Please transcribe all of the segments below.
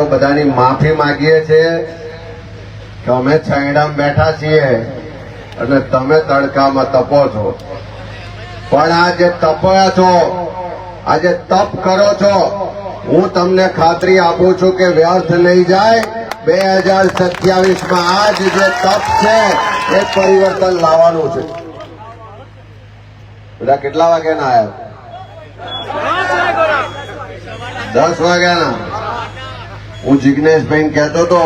તો બધાની માફી માંગીએ છીએ કે અમે છાંયડામાં બેઠા છીએ અને તમે તડકામાં તપો છો. પણ આ જે તપયા છો આજે તપ કરો છો, હું તમને ખાતરી આપું છું કે વ્યર્થ નહીં જાય. બે હજાર સત્યાવીસમાં આ આજ જે તપ છે, એ પરિવર્તન લાવવાનું છે. બધા કેટલા વાગ્યાના આવ્યા? દસ વાગ્યાના. હું જિગ્નેશભાઈ કહેતો હતો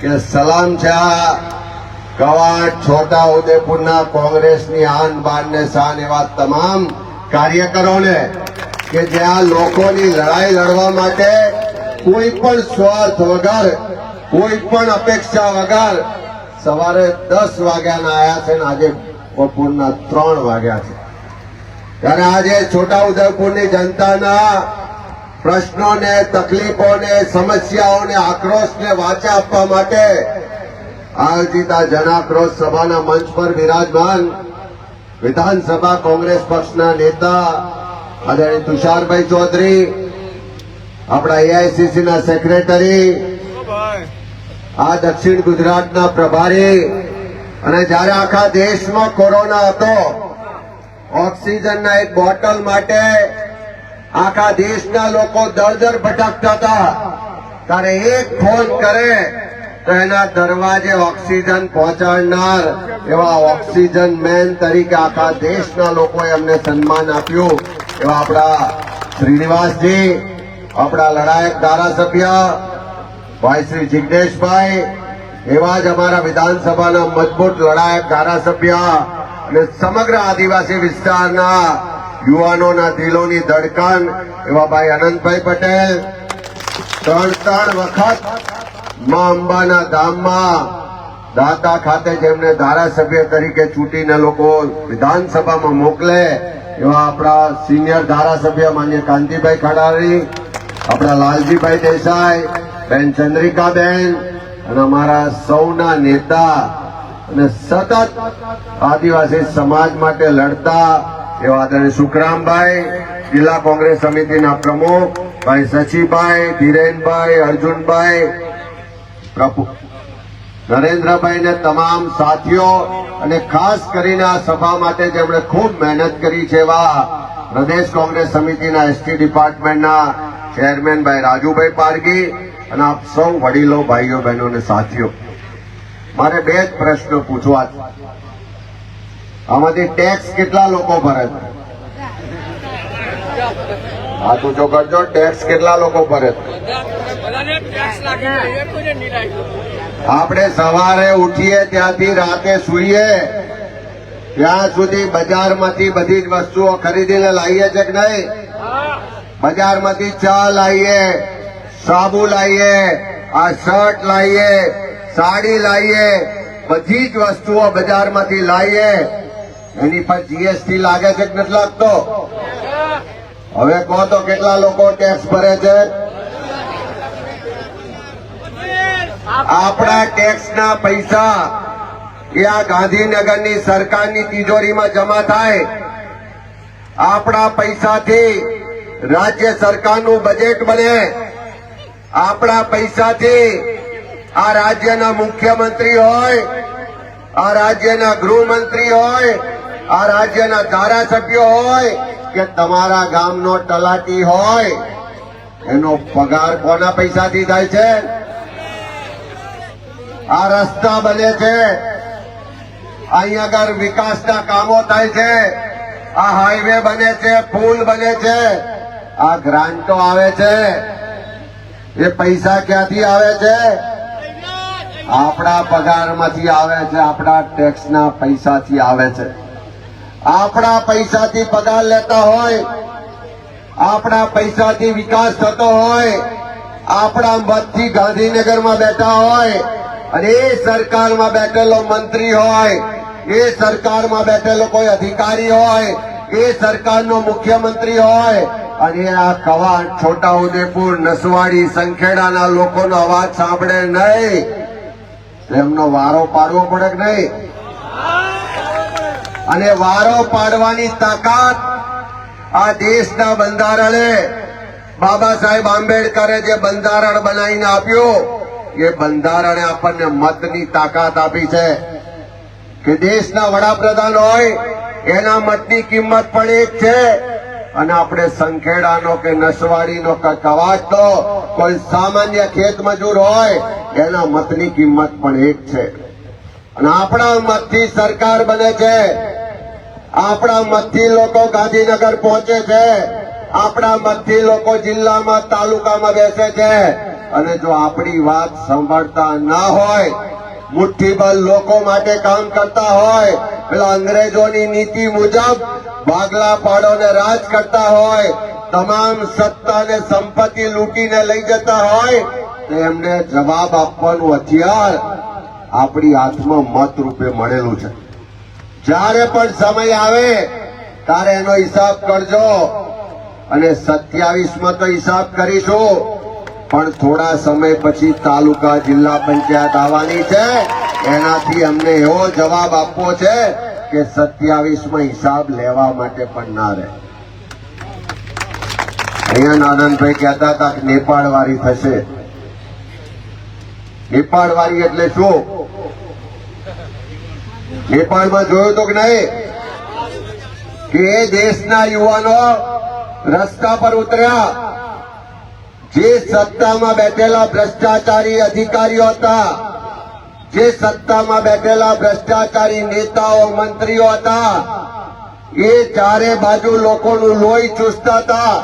કે સલામ છે આ કવાટ છોટા ઉદેપુરના કોંગ્રેસની આન બાન ને શાન એવા તમામ કાર્યકરોને કે જે આ લોકોની લડાઈ લડવા માટે કોઈ પણ સ્વાર્થ વગર, કોઈ પણ અપેક્ષા વગર સવારે દસ વાગ્યાના આવ્યા છે ને આજે બપોરના ત્રણ વાગ્યા છે. ત્યારે આજે છોટા ઉદેપુરની જનતાના પ્રશ્નોને, તકલીફોને, સમસ્યાઓને, આક્રોશને વાચા આપવા માટે આયોજિત આ જનાક્રોશ સભાના મંચ પર વિરાજમાન વિધાનસભા કોંગ્રેસ પક્ષના નેતા આદરણીય તુષારભાઈ ચૌધરી, આપણા એઆઈસીસીના સેક્રેટરી, આ દક્ષિણ ગુજરાતના પ્રભારી અને જ્યારે આખા દેશમાં કોરોના હતો, ઓક્સિજનના એક બોટલ માટે આખા દેશના લોકો દળદર દર ભટકતા હતા. ત્યારે એક ફોન કરે તો એના દરવાજે ઓક્સિજન પહોંચાડનાર એવા ઓક્સિજન મેન તરીકે આખા દેશના લોકોએ એમને સન્માન આપ્યું. એવા આપણા શ્રીનિવાસજી, આપણા લડાયક ધારાસભ્ય, ભાઈ શ્રી જિગ્નેશભાઈ, એવા જ અમારા વિધાનસભાના મજબૂત લડાયક ધારાસભ્ય અને સમગ્ર આદિવાસી વિસ્તારના યુવાનોના દિલોની ધડકન. એવા ભાઈ આનંદભાઈ પટેલ. ત્રણ ત્રણ વખત મા અંબાના ધામમાં દાતા ખાતે જેમને ધારાસભ્ય તરીકે ચૂંટીને લોકો વિધાનસભામાં મોકલે, એવા આપણા સિનિયર ધારાસભ્ય માન્ય કાંતિભાઈ ખડારી, આપણા લાલજીભાઈ દેસાઈ, બેન ચંદ્રિકાબેન અને અમારા સૌના નેતા અને સતત આદિવાસી સમાજ માટે લડતા એવા આદરણીય સુખરામભાઈ, જિલ્લા કોંગ્રેસ સમિતિના પ્રમુખ ભાઈ સચીભાઈ ધીરેનભાઈ, અર્જુનભાઈ નરેન્દ્રભાઈ ને તમામ સાથીઓ અને ખાસ કરીને આ સભા માટે જેમણે ખૂબ મહેનત કરી છે એવા પ્રદેશ કોંગ્રેસ સમિતિના એસટી ડિપાર્ટમેન્ટના ચેરમેન ભાઈ રાજુભાઈ પારગી અને આપ સૌ વડીલો, ભાઈઓ, બહેનો અને સાથીઓ. મારે બે જ પ્રશ્ન પૂછવા આમાંથી ટેક્સ કેટલા લોકો ભરે આ તું જો કરજો ટેક્સ કેટલા લોકો ભરે આપણે સવારે ઉઠીએ, ત્યાંથી રાતે સુઈએ, ત્યાં સુધી બજારમાંથી બધી જ વસ્તુઓ ખરીદીને લાવીએ છે કે નહીં? બજારમાંથી ચા લાવીએ, સાબુ લાવીએ, આ શર્ટ લાવીએ, સાડી લાવીએ, બધી જ વસ્તુઓ બજારમાંથી લાવીએ. એની પર જીએસટી લાગે છે કે નથી લાગતો? હવે કહો તો કેટલા લોકો ટેક્સ ભરે છે? આપણા ટેક્સના પૈસા એ આ ગાંધીનગરની સરકારની તિજોરીમાં જમા થાય. આપણા પૈસાથી રાજ્ય સરકારનું બજેટ બને. આપણા પૈસાથી આ રાજ્યના મુખ્યમંત્રી હોય, આ રાજ્યના ગૃહમંત્રી હોય આ રાજ્યના ધારાસભ્યો હોય કે તમારા ગામનો તલાટી હોય, એનો પગાર કોના પૈસાથી થાય છે? આ રસ્તા બને છે. અહીંયા આગળ વિકાસના કામો થાય છે, આ હાઈવે બને છે, પુલ બને છે, આ ગ્રાન્ટો આવે છે. એ પૈસા ક્યાંથી આવે છે? આપણા પગારમાંથી આવે છે, આપણા ટેક્સના પૈસાથી આવે છે. આપણા પૈસાથી પગાર લેતા હોય, આપણા પૈસાથી વિકાસ થતો હોય, આપણા મતથી ગાંધીનગરમાં બેઠા હોય, અને એ સરકારમાં બેઠેલો મંત્રી હોય, એ સરકારમાં બેઠેલો કોઈ અધિકારી હોય, એ સરકારનો મુખ્યમંત્રી હોય, અને આ કવાટ છોટા ઉદેપુર નસવાડી, સંખેડાના લોકોનો અવાજ સાંભળે નહીં. એમનો વારો પાડવો પડે નહીં? અને વારો પાડવાની તાકાત આ દેશના બંધારણે બાબા સાહેબ આંબેડકરે જે બંધારણ બનાવીને આપ્યું, એ બંધારણે આપણને મતની તાકાત આપી છે. કે દેશના વડાપ્રધાન હોય, એના મતની કિંમત પણ એક છે. અને આપણે સંખેડાનો કે નસવાડીનો કે કવાજનો કોઈ સામાન્ય ખેત મજૂર હોય, એના મતની કિંમત પણ એક છે. અને આપણા મતથી સરકાર બને છે. આપણા મતથી લોકો ગાંધીનગર પહોંચે છે. આપણા મતથી લોકો જિલ્લામાં, તાલુકામાં બેસે છે. અને જો આપણી વાત સાંભળતા ના હોય, મુઠ્ઠીભર લોકો માટે કામ કરતા હોય, પેલા અંગ્રેજોની નીતિ મુજબ ભાગલા પાડોને રાજ કરતા હોય, તમામ સત્તા ને સંપત્તિ લૂંટીને લઈ જતા હોય, તો એમને જવાબ આપવાનું હથિયાર આપણી હાથમાં મત રૂપે મળેલું છે. જ્યારે પણ સમય આવે, ત્યારે એનો હિસાબ કરજો. અને સત્યાવીસમાં તો હિસાબ કરીશું. પણ થોડા સમય પછી તાલુકા જિલ્લા પંચાયત આવવાની છે. એનાથી અમને એવો જવાબ આપવો છે કે સત્યાવીસમાં હિસાબ લેવા માટે પણ ના રહે. અહીંયા આનંદભાઈ કહેતા હતા કે નેપાળ વાળી થશે. નેપાળ વાળી એટલે શું? નેપાળમાં જોયું તો કે નહીં? કે દેશના યુવાનો રસ્તા પર ઉતર્યા. જે સત્તામાં બેઠેલા ભ્રષ્ટાચારી અધિકારીઓ હતા, જે સત્તામાં બેઠેલા ભ્રષ્ટાચારી નેતાઓ, મંત્રીઓ હતા, એ ચારે બાજુ લોકોનું લોહી ચૂસતા હતા.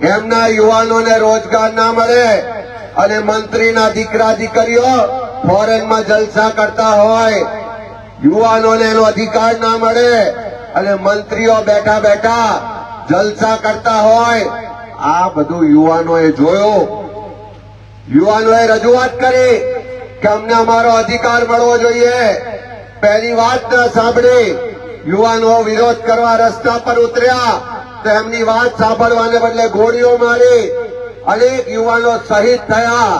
એમના યુવાનોને રોજગાર ના મળે. અને મંત્રીના દીકરા દીકરીઓ ફોરેનમાં જલસા કરતા હોય, યુવાનોને એનો અધિકાર ના મળે અને મંત્રીઓ બેઠા બેઠા જલસા કરતા હોય, આ બધું યુવાનોએ જોયું. યુવાનોએ રજૂઆત કરી કે અમને અમારો અધિકાર મળવો જોઈએ. પહેલી વાત ના સાંભળી, યુવાનો વિરોધ કરવા રસ્તા પર ઉતર્યા, તો એમની વાત સાંભળવાને બદલે ગોળીઓ મારી અનેક યુવાનો શહીદ થયા.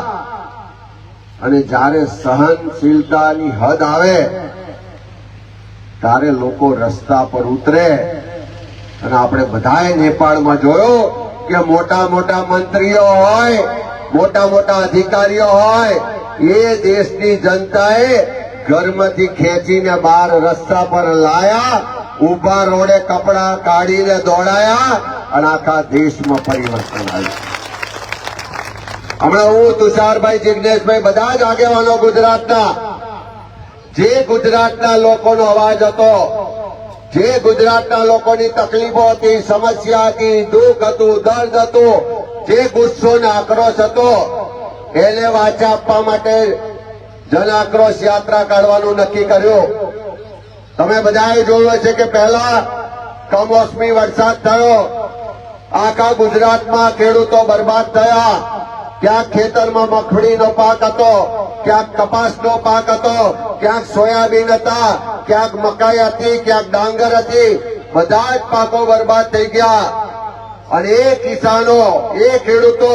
અને જ્યારે સહનશીલતાની હદ આવે, ત્યારે લોકો રસ્તા પર ઉતરે. અને આપણે બધાએ નેપાળમાં જોયો કે મોટા મોટા મંત્રીઓ હોય, મોટા મોટા અધિકારીઓ હોય, એ દેશની જનતાએ ઘરમાંથી ખેંચીને બહાર રસ્તા પર લાયા ઊભા રોડે કપડા કાઢીને દોડાયા અને આખા દેશમાં પરિવર્તન આવ્યું. હમણાં હું, તુષારભાઈ જિજ્ઞેશભાઈ બધા જ આગેવાનો ગુજરાતના. જે ગુજરાતના લોકોનો અવાજ હતો, જે ગુજરાતના લોકોની તકલીફો હતી, સમસ્યા હતી, દુઃખ હતું, દર્દ હતું, જે ગુસ્સો ને આક્રોશ હતો, એને વાચા આપવા માટે જન આક્રોશ યાત્રા કાઢવાનું નક્કી કર્યું. તમે બધાએ જોયું છે કે પહેલા કમોસમી વરસાદ થયો. આખા ગુજરાતમાં ખેડૂતો બરબાદ થયા. ક્યાંક ખેતરમાં મગફળીનો પાક હતો, ક્યાંક કપાસનો પાક હતો, ક્યાંક સોયાબીન હતા, ક્યાંક મકાઈ હતી, ક્યાંક ડાંગર હતી, બધા જ પાકો બરબાદ થઈ ગયા. અને એ કિસાનો, એ ખેડૂતો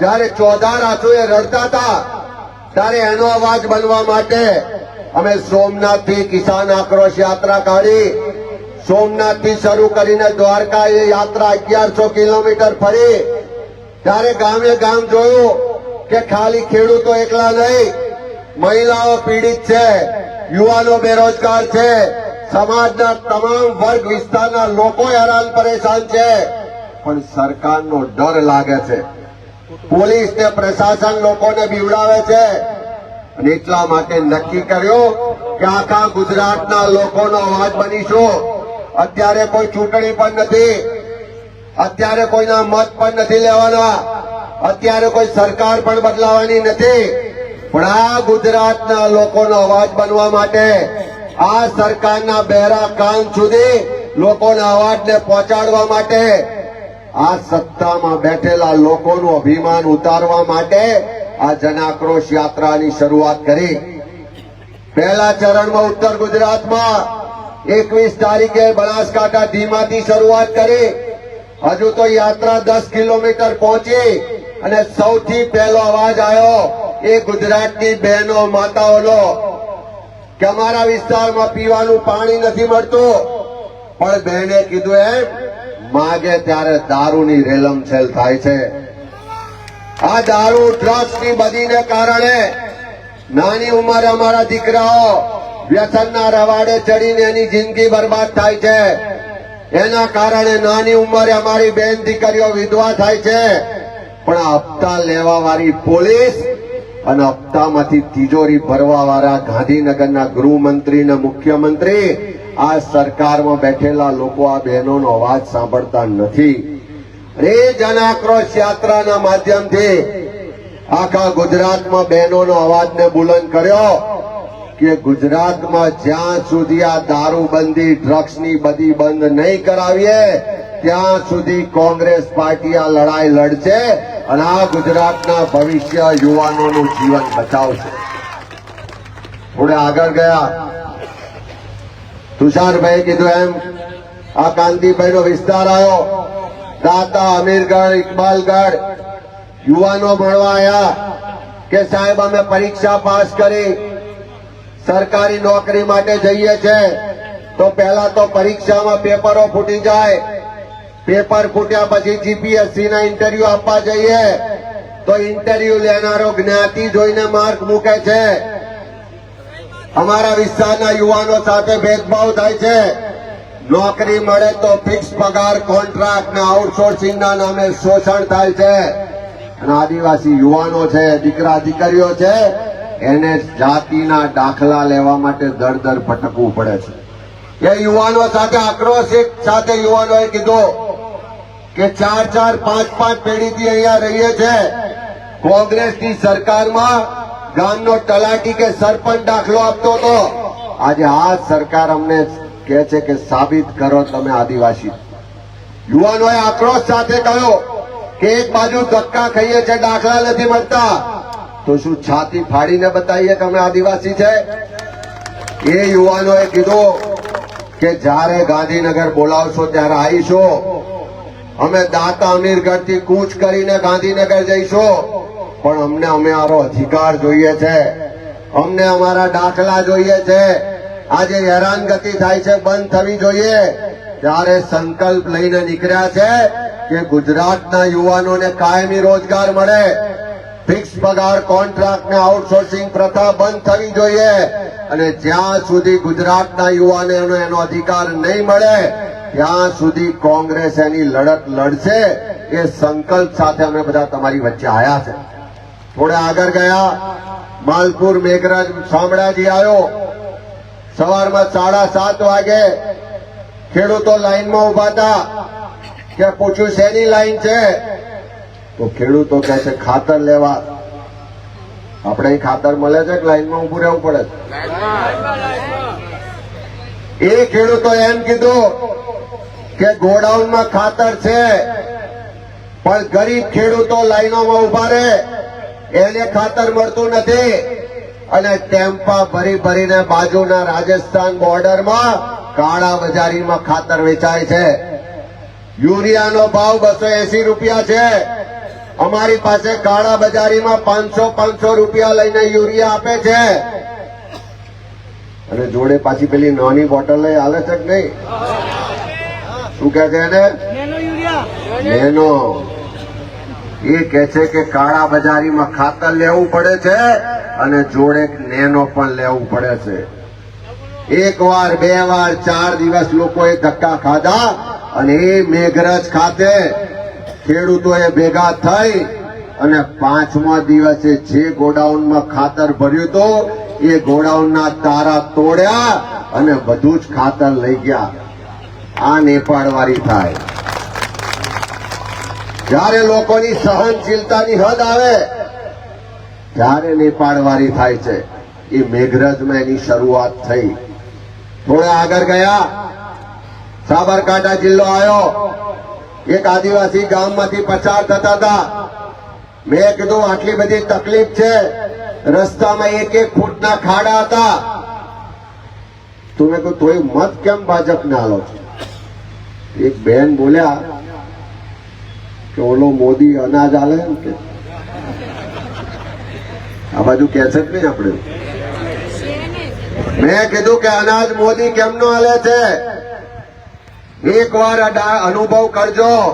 જયારે ચોધાર આંસુએ રડતા હતા, ત્યારે એનો અવાજ બનવા માટે અમે સોમનાથથી કિસાન આક્રોશ યાત્રા કાઢી સોમનાથથી શરૂ કરીને દ્વારકા એ યાત્રા અગિયારસો કિલોમીટર ફરી ત્યારે ગામે ગામ જોયું કે ખાલી ખેડૂતો એકલા નહીં, મહિલાઓ પીડિત છે, યુવાનો બેરોજગાર છે. સમાજના તમામ વર્ગ વિસ્તારના લોકો હેરાન પરેશાન છે. પણ સરકારનો ડર લાગે છે. પોલીસ ને પ્રશાસન લોકોને બીવડાવે છે. અને એટલા માટે નક્કી કર્યો કે આખા ગુજરાતના લોકોનો અવાજ બનીશું. અત્યારે કોઈ ચૂંટણી પણ નથી. અત્યારે કોઈના મત પણ નથી લેવાના. અત્યારે કોઈ સરકાર પણ બદલાવાની નથી. પણ આ ગુજરાતના લોકોનો અવાજ બનવા માટે આ સરકારના બહેરા કાન સુધી લોકોના અવાજને પહોંચાડવા માટે આ સત્તામાં બેઠેલા લોકોનું અભિમાન ઉતારવા માટે આ જનાક્રોશ યાત્રાની શરૂઆત કરી. પહેલા ચરણમાં ઉત્તર ગુજરાતમાં એકવીસ તારીખે બનાસકાંઠા ધીમાથી શરૂઆત કરી. હજુ તો યાત્રા દસ કિલોમીટર પહોંચી અને સૌથી પહેલો અવાજ આવ્યો, એ ગુજરાતની બહેનો, માતાઓનો, કે અમારા વિસ્તારમાં પીવાનું પાણી નથી મળતું. પણ બહેને કીધું એમ, માગે ત્યારે દારૂની રેલમછેલ થાય છે. આ દારૂ ડ્રગ્સની બધીને કારણે નાની ઉંમરે અમારા દીકરાઓ વ્યસનના રવાડે ચડીને એની જિંદગી બરબાદ થાય છે. એના કારણે નાની ઉંમરે અમારી બેન દીકરીઓ વિધવા થાય છે. પણ હપ્તા લેવા વાળી પોલીસ અને હપ્તામાંથી તિજોરી ભરવા વાળા ગાંધીનગરના ગૃહમંત્રી ને મુખ્યમંત્રી, આ સરકારમાં બેઠેલા લોકો આ બહેનોનો અવાજ સાંભળતા નથી. અને એ જન આક્રોશ યાત્રાના માધ્યમથી આખા ગુજરાતમાં બહેનોનો અવાજને બુલંદ કર્યો. કે ગુજરાતમાં જ્યાં સુધી આ દારૂબંધી ડ્રગ્સની બધી બંધ નહીં કરાવીએ, ત્યાં સુધી કોંગ્રેસ પાર્ટી આ લડાઈ લડશે અને આ ગુજરાતના ભવિષ્ય યુવાનોનું જીવન બચાવશે. થોડે આગળ ગયા. તુષારભાઈ કીધું એમ, આ કાંતિભાઈનો વિસ્તાર આવ્યો. દાતા અમીરગઢ, ઇકબાલગઢ, યુવાનો મળવા આવ્યા કે સાહેબ અમે પરીક્ષા પાસ કરી સરકારી નોકરી માટે જઈએ છે, તો પહેલા તો પરીક્ષામાં પેપરો ફૂટી જાય. પેપર ફૂટ્યા પછી જીપીએસસી ના ઇન્ટરવ્યુ આપવા જઈએ, તો ઇન્ટરવ્યુ લેનારો જ્ઞાતિ જોઈને માર્ક મૂકે છે. અમારા વિસ્તારના યુવાનો સાથે ભેદભાવ થાય છે. નોકરી મળે તો ફિક્સ પગાર કોન્ટ્રાક્ટ ને આઉટસોર્સિંગ ના નામે શોષણ થાય છે. અને આદિવાસી યુવાનો છે, દીકરા, દીકરીઓ છે એને જાતિના દાખલા લેવા માટે દર દર ભટકવું પડે છે. એ યુવાનો સાથે આક્રોશ એક સાથે યુવાનોએ કીધો કે ચાર ચાર પાંચ પાંચ પેઢીથી અહીંયા રહીએ છે. કોંગ્રેસની સરકારમાં ગામનો તલાટી કે સરપંચ દાખલો આપતો હતો. આજે આ સરકાર અમને કહે છે કે સાબિત કરો તમે આદિવાસી. યુવાનોએ આક્રોશ સાથે કહ્યો કે એક બાજુ ધક્કા ખાઈએ છે, દાખલા નથી મળતા. તો શું છાતી ફાડીને બતાવીએ કે અમે આદિવાસી છે? એ યુવાનોએ કીધું કે જ્યારે ગાંધીનગર બોલાવશો ત્યારે આવીશું. અમે દાતા અમીરગઢથી કૂચ કરીને ગાંધીનગર જઈશું. પણ અમને અમે અમારો અધિકાર જોઈએ છે. અમને અમારા દાખલા જોઈએ છે. આજે હેરાનગતિ થાય છે, બંધ થવી જોઈએ. ત્યારે સંકલ્પ લઈને નીકળ્યા છે કે ગુજરાતના યુવાનોને કાયમી રોજગાર મળે. ફિક્સ પગાર કોન્ટ્રાક્ટ ને આઉટસોર્સિંગ પ્રથા બંધ થવી જોઈએ અને જ્યાં સુધી ગુજરાતના યુવાનોને એનો અધિકાર નહીં મળે, ત્યાં સુધી કોંગ્રેસ એની લડત લડશે એ સંકલ્પ સાથે અમે બધા તમારી વચ્ચે આવ્યા છે. થોડા આગળ ગયા, માલપુર મેઘરાજ શામળાજી આવ્યો. સવારમાં સાડા સાત વાગે ખેડૂતો લાઈનમાં ઊભા હતા કે પૂછ્યું શેની લાઈન છે? તો ખેડૂતો કહે છે, ખાતર લેવા. આપણે ખાતર મળે છે કે લાઈનમાં ઉભું રહેવું પડે એ ખેડૂતો એમ કીધું કે ગોડાઉનમાં ખાતર છે, પણ ગરીબ ખેડૂતો લાઈનોમાં ઊભા રહે. એને ખાતર મળતું નથી. અને ટેમ્પા ભરી ભરીને બાજુના રાજસ્થાન બોર્ડરમાં કાળા બજારીમાં ખાતર વેચાય છે. યુરિયાનો ભાવ બસો એસી રૂપિયા છે. અમારી પાસે કાળા બજારીમાં પાંચસો પાંચસો રૂપિયા લઈને યુરિયા આપે છે. અને જોડે પાછી પેલી નાની બોટલ લઈ હાલે છે કે નહીં? શું કે છે એને? એનો એ કે છે કે કાળા બજારીમાં ખાતર લેવું પડે છે અને જોડે નેનો પણ લેવું પડે છે. એક વાર બે વાર ચાર દિવસ લોકોએ ધક્કા ખાધા અને એ મેઘરજ ખાતે ખેડૂતોએ ભેગા થઈ અને પાંચમા દિવસે જે ગોડાઉનમાં ખાતર ભર્યું હતું એ ગોડાઉનના તારા તોડ્યા અને બધું જ ખાતર લઈ ગયા. આ નેપાળવાળી થાય. જ્યારે લોકોની સહનશીલતાની હદ આવે, ત્યારે નેપાળવાળી થાય છે. એ મેઘરજમાં એની શરૂઆત થઈ. થોડા આગળ ગયા. સાબરકાંઠા જિલ્લો આવ્યો. એક આદિવાસી ગામમાંથી પસાર થતા હતા. મેં કીધું, આટલી બધી તકલીફ છે. રસ્તામાં એક એક ફૂટના ખાડા હતા. તો કહ્યું તોય મત કેમ ભાજપને આલો છો? એક બેન બોલ્યા કે, ઓલો મોદી અનાજ આલે એમ કે. આ બાજુ કે છે નહીં આપણે મેં કીધું કે, અનાજ મોદી કેમનો આલે છે? એકવાર અડા- અનુભવ કરજો.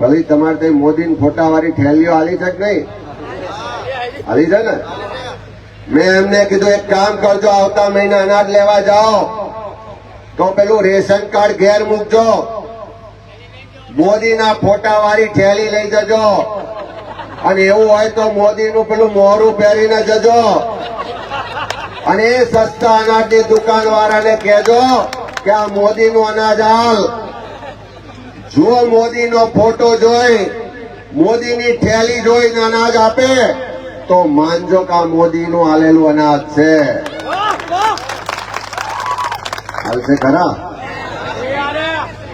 ભલે તમારે ત્યાં મોદી ફોટા વાળી થેલીઓ હાલી છે કે નહીં? હાલી છે ને? મેં એમને કીધું, એક કામ કરજો, આવતા મહિને અનાજ લેવા જાઓ. તો પેલું રેશન કાર્ડ ઘેર મૂકજો. મોદીના ફોટા વાળી થેલી લઈ જજો. અને એવું હોય તો મોદીનું પેલું મોરું પહેરીને જજો. અને સસ્તા અનાજની દુકાન વાળાને કહેજો કે આ મોદીનું અનાજ હાલ. જો મોદીનો ફોટો જોઈ. મોદીની થેલી જોઈને અનાજ આપે. તો માનજો કે આ મોદીનું આલેલું અનાજ છે. હાલશે ખરા?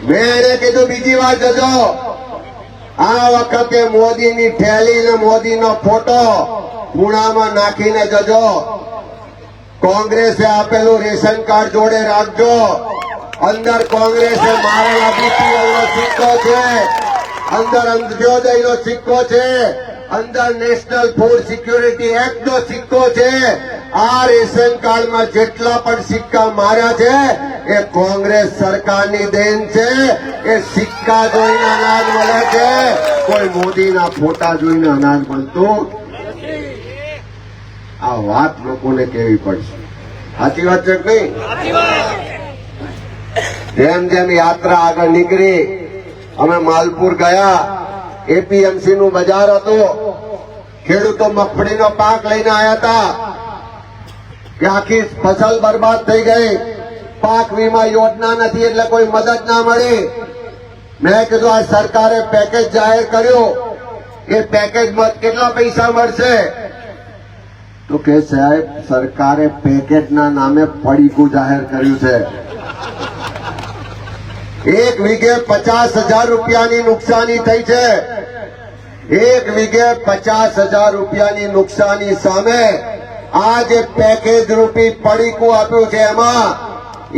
મેં એને કીધું, બીજી વાત જજો. આ વખતે મોદીની થેલી ને મોદીનો ફોટો ખૂણામાં નાખીને જજો. કોંગ્રેસે આપેલું રેશન કાર્ડ જોડે રાખજો. અંદર કોંગ્રેસે મારેલા BPL સિક્કો છે. અંદર અંત્યોદયનો સિક્કો છે. અંદર નેશનલ ફૂડ સિક્યુરિટી એક્ટનો સિક્કો છે. આ રેશન કાર્ડમાં જેટલા પણ સિક્કા માર્યા છે, એ કોંગ્રેસ સરકારની દેન છે. એ સિક્કા જોઈને અનાજ મળે છે. કોઈ મોદીના ફોટા જોઈને અનાજ મળતું? આ વાત લોકોને કેવી પડશે. સાચી વાત છે કે નહીં? જેમ જેમ યાત્રા આગળ નીકળી. અમે માલપુર ગયા. એપીએમસી નું બજાર હતું. ખેડૂતો મગફળીનો પાક લઈને આવ્યા હતા. કે આખી ફસલ બરબાદ થઈ ગઈ. પાક વીમા યોજના નથી એટલે કોઈ મદદ ના મળી. મેં કીધું, આ સરકારે પેકેજ જાહેર કર્યું. એ પેકેજમાં કેટલા પૈસા મળશે? તો કે, સાહેબ, સરકારે પેકેજના નામે પડીકું જાહેર કર્યું છે. એક વીઘે પચાસ હજાર રૂપિયાની નુકસાની થઈ છે. એક વીઘે પચાસ હજાર રૂપિયાની નુકસાની સામે આ જે પેકેજ રૂપી પડીકું આપ્યું છે એમાં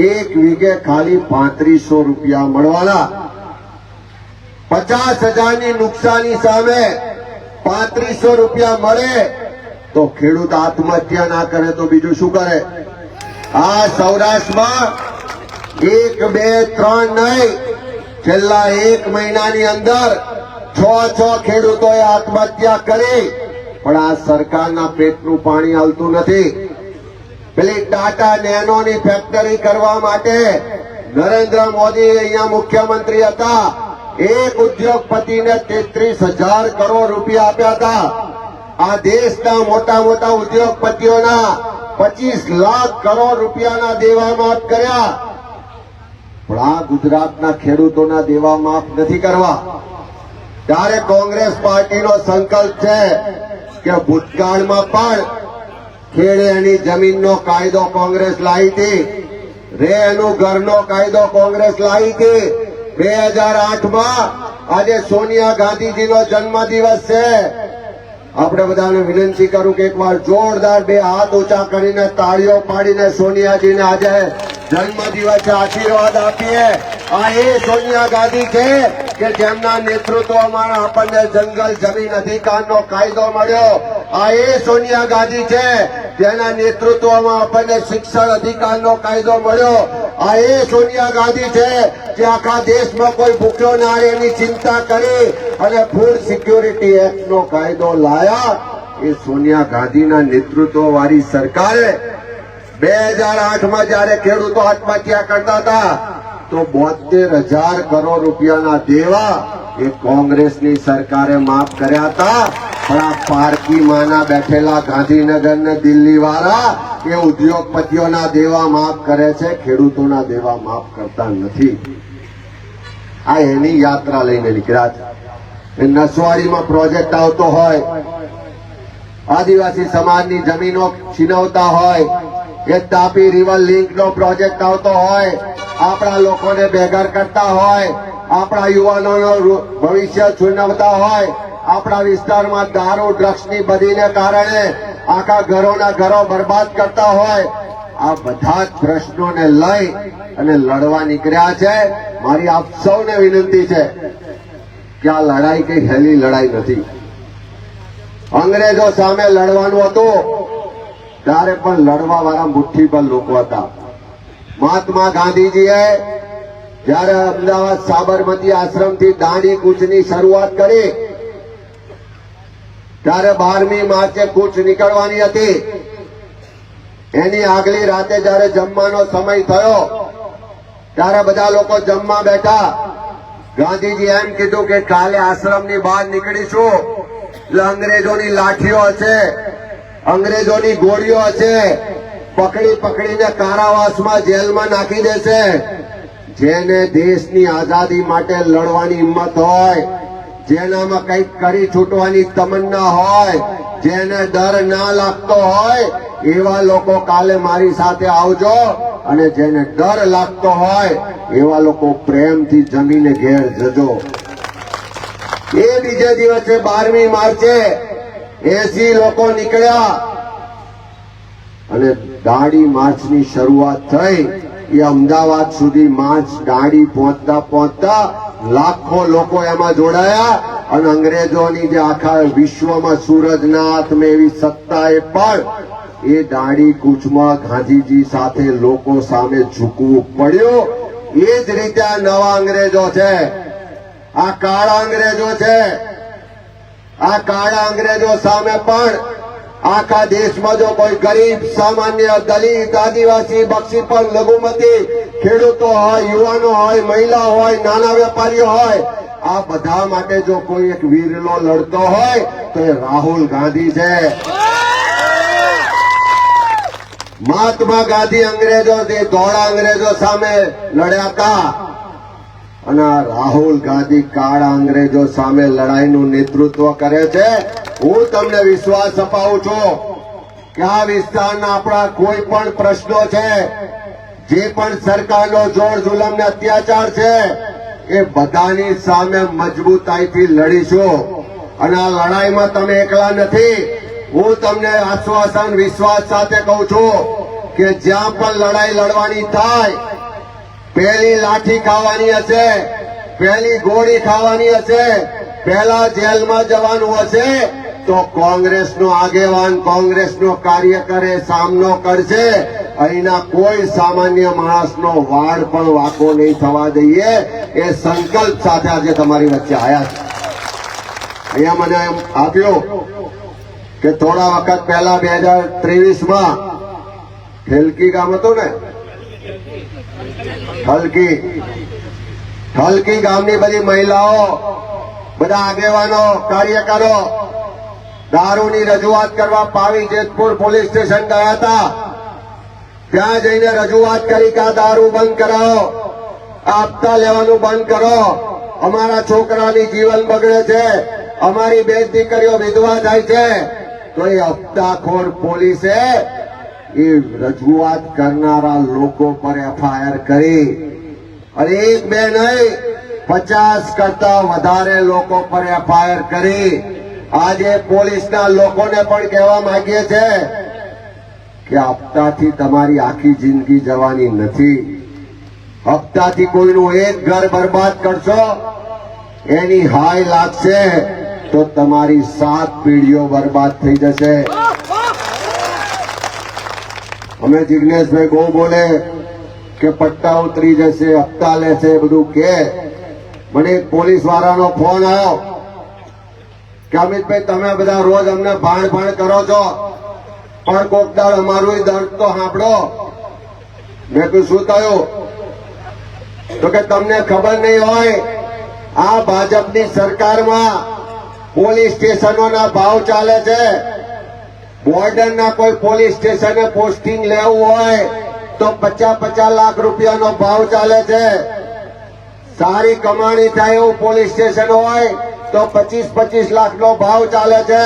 એક વીઘે ખાલી પાંત્રીસો રૂપિયા મળવાના. પચાસ હજારની નુકસાની સામે પાંત્રીસો રૂપિયા મળે તો ખેડૂત આત્મહત્યા ના કરે તો બીજું શું કરે? આ સૌરાષ્ટ્રમાં એક, બે, ત્રણ નહીં. છેલ્લા એક મહિનાની અંદર છ છ ખેડૂતોએ આત્મહત્યા કરી. પણ આ સરકારના પેટનું પાણી હાલતું નથી. પેલી ટાટા નેનોની ફેક્ટરી કરવા માટે નરેન્દ્ર મોદી અહીંયા મુખ્યમંત્રી હતા. એક ઉદ્યોગપતિને તેત્રીસ હજાર કરોડ રૂપિયા આપ્યા હતા. આ દેશના મોટા મોટા ઉદ્યોગપતિઓના પચીસ લાખ કરોડ રૂપિયાના દેવા માફ કર્યા. પણ આ ગુજરાતના ખેડૂતોના દેવા માફ નથી કરવા. ત્યારે કોંગ્રેસ પાર્ટીનો સંકલ્પ છે કે ભૂતકાળમાં પણ ખેડે એની જમીનનો કાયદો કોંગ્રેસ લાવી હતી, રે એનું ઘરનો કાયદો કોંગ્રેસ લાવી હતી. બે હજાર આઠમાં આજે સોનિયા ગાંધીજીનો જન્મદિવસ છે. આપણે બધાને વિનંતી કરું કે એકવાર જોરદાર બે હાથ ઊંચા કરીને તાળીઓ પાડીને સોનિયાજીને આજે જન્મદિવસે આશીર્વાદ આપીએ. આ એ સોનિયા ગાંધી છે કે જેમના નેતૃત્વમાં આપણને જંગલ, જમીન અધિકારનો કાયદો મળ્યો. આ એ સોનિયા ગાંધી છે. જેના નેતૃત્વમાં આપણને શિક્ષણ અધિકારનો કાયદો મળ્યો. આ એ સોનિયા ગાંધી છે જે આખા દેશમાં કોઈ ભૂખ્યો ના રહે એની ચિંતા કરી અને ફૂડ સિક્યોરિટી એક્ટ નો કાયદો લાયા. એ સોનિયા ગાંધીના નેતૃત્વ વાળી સરકારે બે હજાર આઠમાં જયારે ખેડૂતો આત્મહત્યા કરતા હતા, તો બોતેર હજાર કરોડ રૂપિયાના દેવા એ કોંગ્રેસની સરકારે માફ કર્યા હતા. પણ આ પારકી માના બેઠેલા ગાંધીનગર ને દિલ્હી વાળા એ ઉદ્યોગપતિઓના દેવા માફ કરે છે, ખેડૂતોના દેવા માફ કરતા નથી. આ એની યાત્રા લઈને નીકળ્યા છે. નસવાડીમાં પ્રોજેક્ટ આવતો હોય, આદિવાસી સમાજની જમીનો છીનવતા હોય એ તાપી રિવર લિંક નો પ્રોજેક્ટ આવતો હોય, આપણા લોકોને બેઘર કરતા હોય, આપણા યુવાનોનું ભવિષ્ય છીનવતા હોય, આપણા વિસ્તારમાં દારૂ ડ્રગ્સની બધીને કારણે આખા ઘરોના ઘરો બરબાદ કરતા હોય, આ બધા જ પ્રશ્નોને લઈ અને લડવા નીકળ્યા છે. મારી આપ સૌને વિનંતી છે કે આ લડાઈ કઈ હેલી લડાઈ નથી. અંગ્રેજો સામે લડવાનું હતું. ત્યારે પણ લડવા વાળા મુઠ્ઠી પર લોકો હતા. મહાત્મા ગાંધીજીએ જ્યારે અમદાવાદ સાબરમતી આશ્રમથી દાંડી કૂચની શરૂઆત કરી, ત્યારે બારમી માર્ચે કૂચ નીકળવાની હતી. એની આગલી રાતે જ્યારે જમવાનો સમય થયો, ત્યારે બધા લોકો જમવા બેઠા. ગાંધીજી એમ કીધું કે કાલે આશ્રમની બહાર નીકળીશું, એટલે અંગ્રેજોની લાઠીઓ હશે. અંગ્રેજોની ગોળીઓ હશે. પકડી પકડીને કારાવાસમાં જેલમાં નાખી દેશે. જેને દેશની આઝાદી માટે લડવાની હિંમત હોય, જેનામાં કંઈક કરી છૂટવાની તમન્ના હોય, જેને ડર ના લાગતો હોય, એવા લોકો કાલે મારી સાથે આવજો. અને જેને ડર લાગતો હોય, એવા લોકો પ્રેમથી જમીને ઘેર જજો. એ બીજે દિવસે બારમી માર્ચે એસી લોકો નીકળ્યા. અને દાંડી માર્ચની શરૂઆત થઈ. એ અમદાવાદ સુધી માર્ચ દાડી પહોંચતા પહોંચતા લાખો લોકો એમાં જોડાયા. અને અંગ્રેજોની જે આખા વિશ્વમાં સૂરજનાથ હાથમાં એવી સત્તાએ પણ એ દાડી કૂચમાં ગાંધીજી સાથે લોકો સામે ઝૂકવું પડ્યું. એ જ રીતે આ નવા અંગ્રેજો છે. આ કાળા અંગ્રેજો છે. આ કાળા અંગ્રેજો સામે પણ આખા દેશમાં જો કોઈ ગરીબ, સામાન્ય, દલિત, આદિવાસી, બક્ષી પણ લઘુમતી ખેડૂતો હોય, યુવાનો હોય, મહિલા હોય, નાના વેપારીઓ હોય, આ બધા માટે જો કોઈ એક વીરલો લડતો હોય, તો એ રાહુલ ગાંધી છે. મહાત્મા ગાંધી અંગ્રેજો ધોળા અંગ્રેજો સામે લડ્યા હતા અને રાહુલ ગાંધી કાળા અંગ્રેજો સામે લડાઈનું નેતૃત્વ કરે છે. હું તમને વિશ્વાસ અપાવું છું કે આ વિસ્તારના આપણા કોઈ પણ પ્રશ્નો છે, જે પણ સરકારનો જોર જુલમ ને અત્યાચાર છે, એ બધાની સામે મજબૂતાઈથી લડીશું. અને આ લડાઈમાં તમે એકલા નથી. હું તમને આશ્વાસન વિશ્વાસ સાથે કહું છું કે જ્યાં પણ લડાઈ લડવાની થાય પહેલી લાઠી ખાવાની હશે, પહેલી ગોળી ખાવાની હશે, પહેલા જેલમાં જવાનું હશે, તો કોંગ્રેસનો આગેવાન કોંગ્રેસનો એ સામનો કરશે. અહીંના કોઈ સામાન્ય માણસનો વાળ પણ વાકો નહીં થવા દઈએ. એ સંકલ્પ સાથે આજે તમારી વચ્ચે આવ્યા છે. અહીંયા મને એમ આપ્યો કે થોડા વખત પહેલા બે હજાર ત્રેવીસમાં ખેલકી ગામ હતું ને હલકી ઠલકી ગામની બધી મહિલાઓ, બધા આગેવાનો, કાર્યકરો, દારૂની રજૂઆત કરવા પાવી જેતપુર પોલીસ સ્ટેશન ગયા હતા. ત્યાં જઈને રજૂઆત કરી કે આ દારૂ બંધ કરાવો આપતા લેવાનું બંધ કરો. અમારા છોકરાની જીવન બગડે છે, અમારી બે દીકરીઓ વિધવા થાય છે. તો એ હપ્તાખોર પોલીસે એ રજૂઆત કરનારા લોકો પર એફઆઈઆર કરી અને એક બે નહીં, પચાસ કરતા વધારે લોકો પર એફઆઈઆર કરી. આજે પોલીસના લોકોને પણ કહેવા માંગીએ છે કે હપ્તાથી તમારી આખી જિંદગી જવાની નથી. હપ્તાથી કોઈનું એક ઘર બરબાદ કરશો, એની હાય લાગશે તો તમારી સાત પેઢીઓ બરબાદ થઈ જશે. અમે જિજ્ઞેશભાઈ બહુ બોલે કે પટ્ટા ઉતરી જશે, હપ્તા લેશે, બધું કે. મને પોલીસ વાળાનો ફોન આવ્યો કે, અમિતભાઈ, તમે બધા રોજ અમને ભાણ ભાણ કરો છો. પણ કોક દાડ અમારું દર્દ તો સાંભળો. મેં કહ્યું શું થયું? તો કે, તમને ખબર નહીં હોય, આ ભાજપની સરકારમાં પોલીસ સ્ટેશનોના ભાવ ચાલે છે. બોર્ડરના કોઈ પોલીસ સ્ટેશને પોસ્ટિંગ લેવું હોય તો પચાસ પચાસ લાખ રૂપિયાનો ભાવ ચાલે છે. સારી કમાણી થાય એવું પોલીસ સ્ટેશન હોય તો પચીસ પચીસ લાખનો ભાવ ચાલે છે.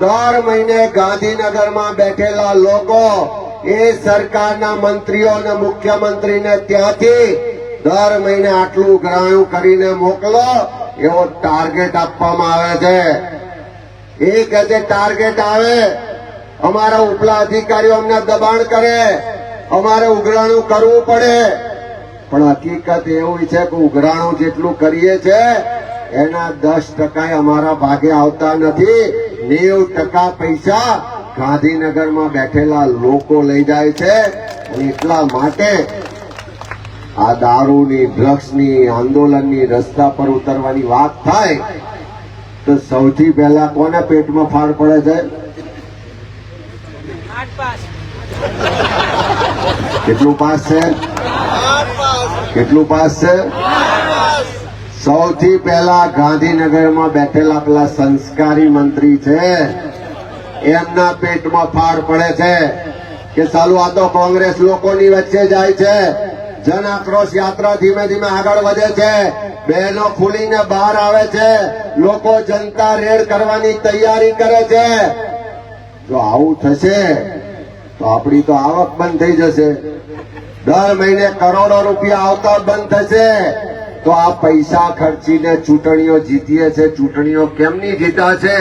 દર મહિને ગાંધીનગરમાં બેઠેલા લોકો એ સરકારના મંત્રીઓ અને મુખ્યમંત્રીને ત્યાંથી દર મહિને આટલું ગ્રાયું કરીને મોકલો એવો ટાર્ગેટ આપવામાં આવે છે. એ કહે છે ટાર્ગેટ આવે. અમારા ઉપલા અધિકારીઓ અમને દબાણ કરે. અમારે ઉઘરાણું કરવું પડે. પણ હકીકત એવું છે કે ઉઘરાણું જેટલું કરીએ છે, એના દસ ટકા અમારા ભાગે આવતા નથી. નેવ ટકા પૈસા ગાંધીનગરમાં બેઠેલા લોકો લઈ જાય છે. એટલા માટે આ દારૂની ડ્રગ્સની આંદોલનની રસ્તા પર ઉતરવાની વાત થાય. તો સૌથી પહેલા કોના પેટમાં ફાળ પડે છે? કેટલું પાસ છે? કેટલું પાસ છે? સૌથી પહેલા ગાંધીનગરમાં બેઠેલા પેલા સંસ્કારી મંત્રી છે. એમના પેટમાં ફાળ પડે છે. કે ચાલુ, આ તો કોંગ્રેસ લોકોની વચ્ચે જાય છે. જન આક્રોશ યાત્રા ધીમે ધીમે આગળ વધે છે. બહેનો ખુલીને બહાર આવે છે. લોકો જનતા રેડ કરવાની તૈયારી કરે છે. જો આવું થશે, તો આપણી તો આવક બંધ થઈ જશે. દર મહિને કરોડો રૂપિયા આવતા બંધ થશે. તો આ પૈસા ખર્ચીને ચૂંટણીઓ જીતીએ છે. ચૂંટણીઓ કેમની જીતા છે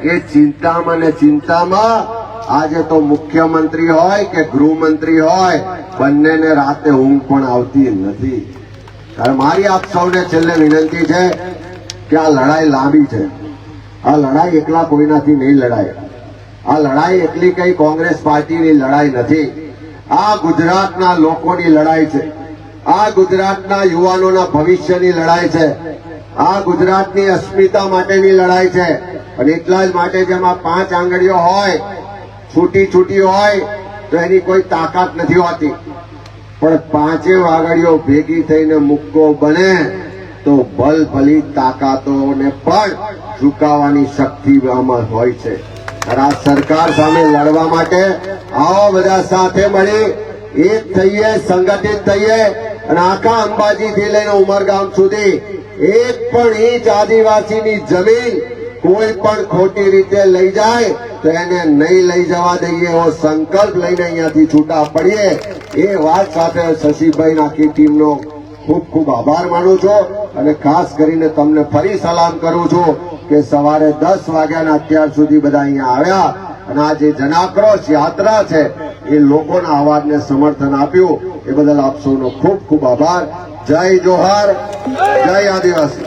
એ ચિંતામાં ને ચિંતામાં આજે તો મુખ્યમંત્રી હોય કે ગૃહમંત્રી હોય, બંનેને રાતે ઊંઘ પણ આવતી નથી. ત્યારે મારી આપ સૌને છેલ્લે વિનંતી છે કે આ લડાઈ લાંબી છે. આ લડાઈ એકલા કોઈનાથી નહીં લડાય. આ લડાઈ એકલી કઈ કોંગ્રેસ પાર્ટીની લડાઈ નથી. આ ગુજરાતના લોકોની લડાઈ છે. આ ગુજરાતના યુવાનોના ભવિષ્યની લડાઈ છે. આ ગુજરાતની અસ્મિતા માટેની લડાઈ છે. અને એટલા જ માટે જેમાં પાંચ આંગળીઓ હોય, છૂટી છૂટી હોય, તો એની કોઈ તાકાત નથી હોતી. પણ પાંચે વાગડીઓ ભેગી થઈને મુક્કો બને તો બલ ભલી તાકાતોને પણ ઝુકાવાની શક્તિ આમાં હોય છે. રાજ સરકાર સામે લડવા માટે આવો બધા સાથે મળી એક થઈએ, સંગઠિત થઈએ અને આખા અંબાજીથી લઈને ઉમરગામ સુધી એક પણ ઇંચ આદિવાસીની જમીન કોઈ પણ ખોટી રીતે લઈ જાય તો એને નહીં લઈ જવા દઈએ. એવો સંકલ્પ લઈને અહીંયાથી છૂટા પડીએ. એ વાત સાથે શશીભાઈ આખી ટીમનો ખૂબ ખૂબ આભાર માનું છું અને ખાસ કરીને તમને ફરી સલામ કરું છું કે સવારે દસ વાગ્યાના અત્યાર સુધી બધા અહીંયા આવ્યા અને આ જે જનાક્રોશ યાત્રા છે, એ લોકોના અવાજને સમર્થન આપ્યું. એ બદલ આપ ખૂબ ખૂબ આભાર. જય જોહાર. જય આદિવાસી.